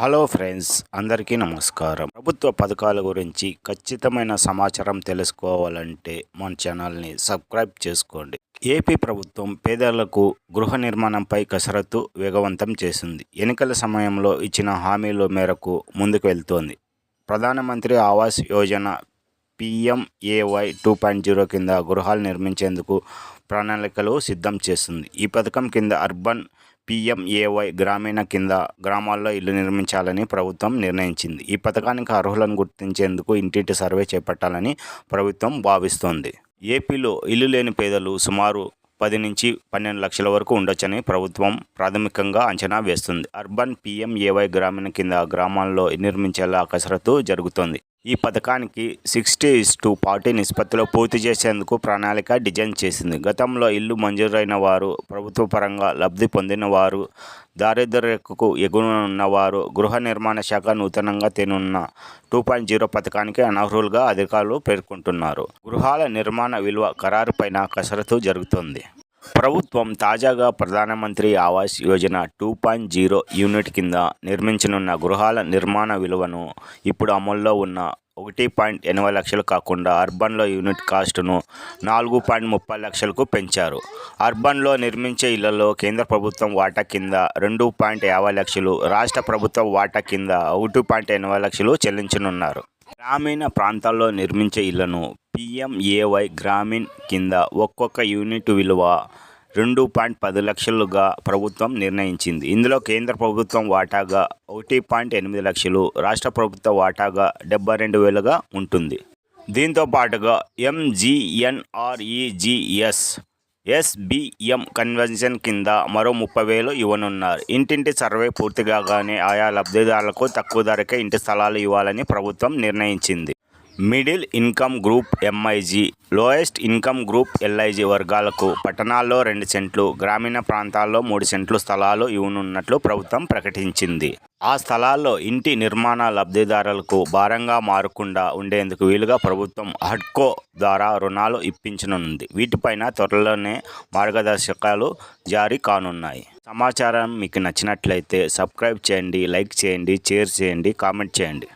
Hello friends అందరికీ నమస్కారం. ప్రభుత్వ పథకాల గురించి ఖచ్చితమైన సమాచారం తెలుసుకోవాలంటే మన ఛానల్ని సబ్స్క్రైబ్ చేసుకోండి. ఏపీ ప్రభుత్వం పేదలకు గృహ నిర్మాణంపై కసరత్తు వేగవంతం చేసింది. ఎన్నికల సమయంలో ఇచ్చిన హామీల మేరకు ముందుకు వెళ్తోంది. Pradhanmantri Awas Yojana PMAY two point zero కింద గృహాలు నిర్మించేందుకు ప్రణాళికలు సిద్ధం చేస్తుంది ఈ పథకం కింద అర్బన్ పిఎంఏవై గ్రామీణ కింద గ్రామాల్లో ఇల్లు నిర్మించాలని ప్రభుత్వం నిర్ణయించింది. ఈ పథకానికి అర్హులను గుర్తించేందుకు ఇంటింటి సర్వే చేపట్టాలని ప్రభుత్వం భావిస్తోంది. ఏపీలో ఇల్లు లేని పేదలు సుమారు పది నుంచి పన్నెండు లక్షల వరకు ఉండొచ్చని ప్రభుత్వం ప్రాథమికంగా అంచనా వేస్తుంది. అర్బన్ పిఎంఏవై గ్రామీణ కింద గ్రామాల్లో నిర్మించేలా కసరత్తు జరుగుతోంది. ఈ పథకానికి సిక్స్టీ ఇస్ టు ఫార్టీ నిష్పత్తిలో పూర్తి చేసేందుకు ప్రణాళిక డిజైన్ చేసింది. గతంలో ఇల్లు మంజూరైన వారు ప్రభుత్వ పరంగా లబ్ధి పొందిన వారు దారిద్ర్యకు ఎగువన ఉన్నవారు గృహ నిర్మాణ శాఖ నూతనంగా తినున్న టూ పాయింట్ జీరో పథకానికి అనర్హులుగా అధికారులు పేర్కొంటున్నారు. గృహాల నిర్మాణ విలువ ఖరారుపైన కసరత్తు జరుగుతోంది. ప్రభుత్వం తాజాగా Pradhanmantri Awas Yojana two point zero unit కింద నిర్మించనున్న గృహాల నిర్మాణ విలువను ఇప్పుడు అమల్లో ఉన్న ఒకటి పాయింట్ ఎనభై లక్షలు కాకుండా అర్బన్లో యూనిట్ కాస్ట్ను నాలుగు పాయింట్ ముప్పై లక్షలకు పెంచారు. అర్బన్లో నిర్మించే ఇళ్ళలో కేంద్ర ప్రభుత్వం వాటా కింద రెండు పాయింట్ యాభై లక్షలు రాష్ట్ర ప్రభుత్వం వాటా కింద ఒకటి పాయింట్ ఎనభై లక్షలు చెల్లించనున్నారు. గ్రామీణ ప్రాంతాల్లో నిర్మించే ఇళ్ళను పిఎంఏవై గ్రామీణ్ కింద ఒక్కొక్క యూనిట్ విలువ రెండు పాయింట్ పది లక్షలుగా ప్రభుత్వం నిర్ణయించింది. ఇందులో కేంద్ర ప్రభుత్వం వాటాగా ఒకటి పాయింట్ ఎనిమిది లక్షలు రాష్ట్ర ప్రభుత్వ వాటాగా డెబ్బై రెండు వేలుగా ఉంటుంది. దీంతో పాటుగా ఎంజీఎన్ఆర్ఈజీఎస్ ఎస్బిఎం కన్వెన్షన్ కింద మరో ముప్పై వేలు ఇవ్వనున్నారు. ఇంటింటి సర్వే పూర్తి కాగానే ఆయా లబ్ధిదారులకు తక్కువ ధరకే ఇంటి స్థలాలు ఇవ్వాలని ప్రభుత్వం నిర్ణయించింది. Middle income group MIG lowest income group LIG వర్గాలకు పట్టణాల్లో రెండు సెంట్లు గ్రామీణ ప్రాంతాల్లో మూడు సెంట్లు స్థలాలు ఇవ్వనున్నట్లు ప్రభుత్వం ప్రకటించింది. ఆ స్థలాల్లో ఇంటి నిర్మాణ లబ్ధిదారులకు భారంగా మారకుండా ఉండేందుకు వీలుగా ప్రభుత్వం హడ్కో ద్వారా రుణాలు ఇప్పించనుంది. వీటిపైన త్వరలోనే మార్గదర్శకాలు జారీ కానున్నాయి. సమాచారం మీకు నచ్చినట్లయితే సబ్స్క్రైబ్ చేయండి లైక్ చేయండి షేర్ చేయండి కామెంట్ చేయండి.